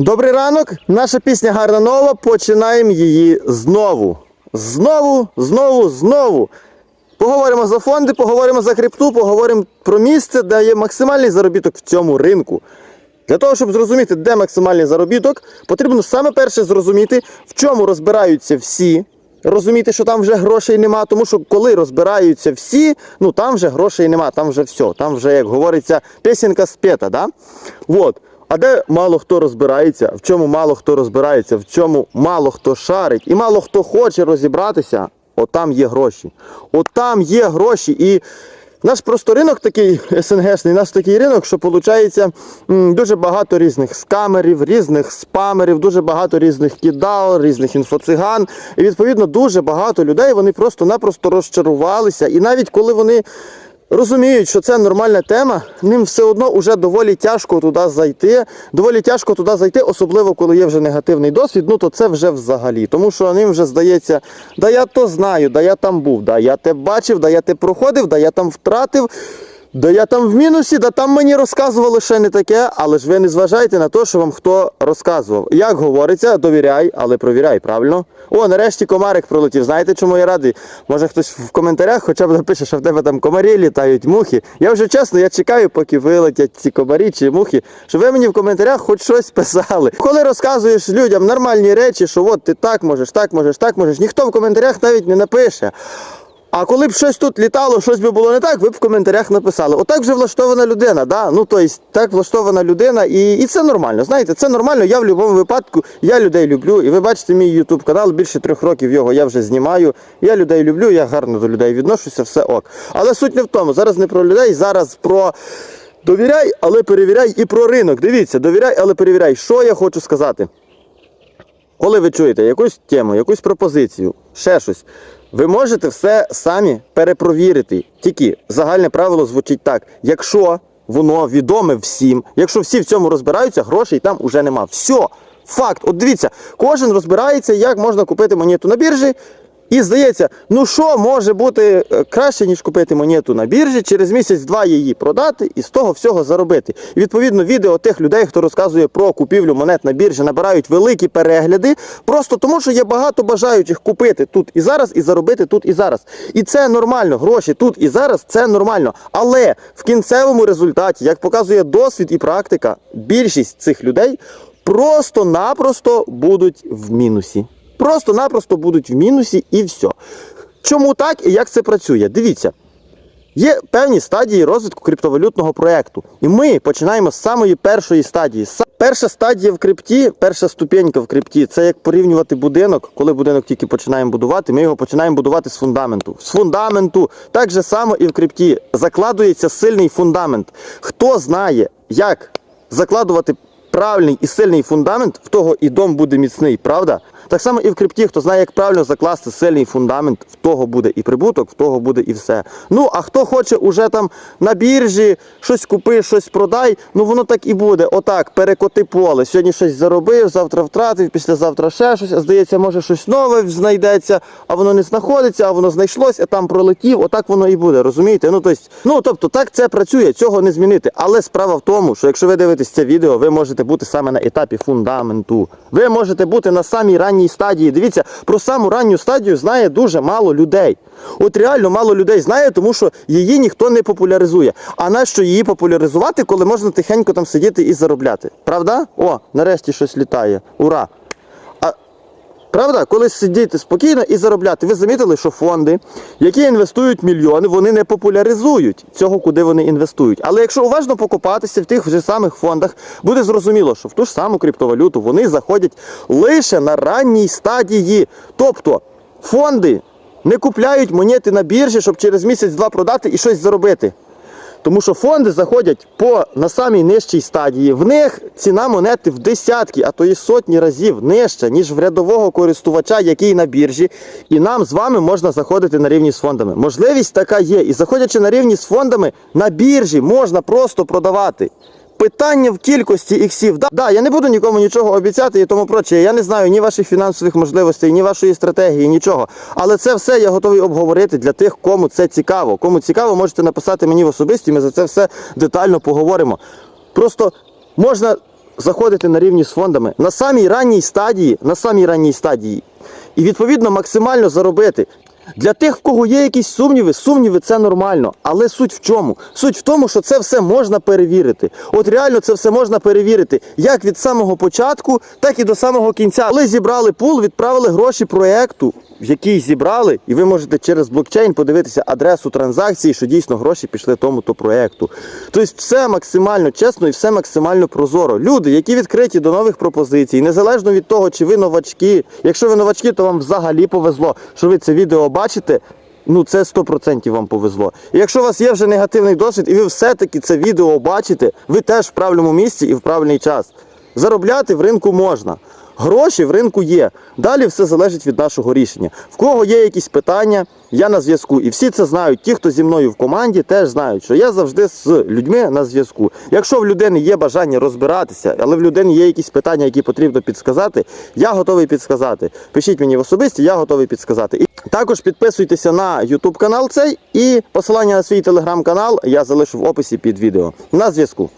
Добрий ранок. Наша пісня гарна нова. Починаємо її знову. Знову, знову, знову. Поговоримо за фонди, поговоримо за крипту, поговоримо про місце, де є максимальний заробіток в цьому ринку. Для того, щоб зрозуміти, де максимальний заробіток, потрібно саме перше зрозуміти, в чому розбираються всі. Розуміти, що там вже грошей нема, тому що коли розбираються всі, ну там вже грошей нема, там вже все, там вже, як говориться, песенка спета, да? Вот. А де мало хто розбирається, в чому мало хто розбирається, в чому мало хто шарить і мало хто хоче розібратися, от там є гроші. От там є гроші. І наш просто ринок такий СНГшний, наш такий ринок, що виходить дуже багато різних скамерів, різних спамерів, дуже багато різних кидал, різних інфоциган. І відповідно дуже багато людей вони просто-напросто розчарувалися. І навіть коли вони розуміють, що це нормальна тема, ним все одно вже доволі тяжко туди зайти. Доволі тяжко туди зайти, особливо коли є вже негативний досвід, ну то це вже взагалі. Тому що ним вже здається, да я то знаю, да я там був, да я те бачив, да я те проходив, да я там втратив. Да я там в мінусі, да там мені розказували ще не таке, але ж ви не зважайте на те, що вам хто розказував. Як говориться, довіряй, але провіряй, правильно? О, нарешті комарик пролетів. Знаєте, чому я радий? Може хтось в коментарях хоча б напише, що в тебе там комарі літають, мухи. Я вже чесно, я чекаю, поки вилетять ці комарі чи мухи, щоб ви мені в коментарях хоч щось писали. Коли розказуєш людям нормальні речі, що от ти так можеш, так можеш, так можеш, ніхто в коментарях навіть не напише. А коли б щось тут літало, щось би було не так, ви б в коментарях написали. Отак вже влаштована людина, да? Ну тобто, так влаштована людина, і, і це нормально. Знаєте, це нормально. Я в будь-якому випадку я людей люблю. І ви бачите, мій YouTube канал більше трьох років його я вже знімаю. Я людей люблю, я гарно до людей відношуся, все ок. Але суть не в тому. Зараз не про людей, зараз про. Довіряй, але перевіряй і про ринок. Дивіться, довіряй, але перевіряй. Що я хочу сказати? Коли ви чуєте якусь тему, якусь пропозицію, ще щось, ви можете все самі перепровірити. Тільки загальне правило звучить так: якщо воно відоме всім, якщо всі в цьому розбираються, грошей там уже нема. Все. Факт, от дивіться, кожен розбирається, як можна купити монету на біржі. І здається, ну що може бути е, краще, ніж купити монету на біржі, через місяць-два її продати і з того всього заробити. І відповідно відео тих людей, хто розказує про купівлю монет на біржі, набирають великі перегляди, просто тому, що є багато бажаючих купити тут і зараз, і заробити тут і зараз. І це нормально. Гроші тут і зараз це нормально. Але в кінцевому результаті, як показує досвід і практика, більшість цих людей просто-напросто будуть в мінусі. Просто-напросто будуть в мінусі і все. Чому так і як це працює? Дивіться. Є певні стадії розвитку криптовалютного проєкту. І ми починаємо з самої першої стадії. Перша стадія в крипті, перша ступенька в крипті це як порівнювати будинок. Коли будинок тільки починаємо будувати, ми його починаємо будувати з фундаменту. З фундаменту так же само і в крипті закладується сильний фундамент. Хто знає, як закладувати правильний і сильний фундамент, в того і дом буде міцний, правда? Так само і в крипті, хто знає, як правильно закласти сильний фундамент, в того буде і прибуток, в того буде і все. Ну, а хто хоче уже там на біржі щось купи, щось продай, ну воно так і буде. Отак, перекоти поле. Сьогодні щось заробив, завтра втратив, післязавтра ще щось, а здається, може щось нове знайдеться, а воно не знаходиться, а воно знайшлось, а там пролетів. Отак воно і буде, розумієте? Ну, тобто, ну, тобто, так це працює, цього не змінити. Але справа в тому, що якщо ви дивитесь це відео, ви можете бути саме на етапі фундаменту. Ви можете бути на самій ранній стадії. Дивіться, про саму ранню стадію знає дуже мало людей. От реально мало людей знає, тому що її ніхто не популяризує. А нащо її популяризувати, коли можна тихенько там сидіти і заробляти? Правда? О, нарешті щось літає. Ура! Правда, коли сидіти спокійно і заробляти, ви замітили, що фонди, які інвестують мільйони, вони не популяризують цього, куди вони інвестують. Але якщо уважно покопатися в тих вже самих фондах, буде зрозуміло, що в ту ж саму криптовалюту вони заходять лише на ранній стадії. Тобто фонди не купляють монети на біржі, щоб через місяць-два продати і щось заробити. Тому що фонди заходять по на самій нижчій стадії. В них ціна монети в десятки, а то і сотні разів нижча, ніж в рядового користувача, який на біржі. І нам з вами можна заходити на рівні з фондами. Можливість така є. І заходячи на рівні з фондами, на біржі можна просто продавати. Питання в кількості іксів. Да, да, я не буду нікому нічого обіцяти і тому проче. Я не знаю ні ваших фінансових можливостей, ні вашої стратегії, нічого. Але це все я готовий обговорити для тих, кому це цікаво. Кому цікаво, можете написати мені в особисті. Ми за це все детально поговоримо. Просто можна заходити на рівні з фондами на самій ранній стадії, на самій ранній стадії, і відповідно максимально заробити. Для тих, в кого є якісь сумніви, сумніви це нормально. Але суть в чому? Суть в тому, що це все можна перевірити. От реально це все можна перевірити як від самого початку, так і до самого кінця. Коли зібрали пул, відправили гроші проекту, який зібрали, і ви можете через блокчейн подивитися адресу транзакції, що дійсно гроші пішли тому-то проекту. Тобто все максимально чесно і все максимально прозоро. Люди, які відкриті до нових пропозицій, незалежно від того, чи ви новачки. Якщо ви новачки, то вам взагалі повезло, що ви це відео бачите. Ну, це 100% вам повезло. І якщо у вас є вже негативний досвід, і ви все-таки це відео бачите, ви теж в правильному місці і в правильний час. Заробляти в ринку можна. Гроші в ринку є. Далі все залежить від нашого рішення. В кого є якісь питання, я на зв'язку. І всі це знають. Ті, хто зі мною в команді, теж знають, що я завжди з людьми на зв'язку. Якщо в людини є бажання розбиратися, але в людини є якісь питання, які потрібно підсказати, я готовий підсказати. Пишіть мені в особисті, я готовий підсказати. І також підписуйтеся на YouTube канал цей і посилання на свій телеграм-канал я залишу в описі під відео. На зв'язку.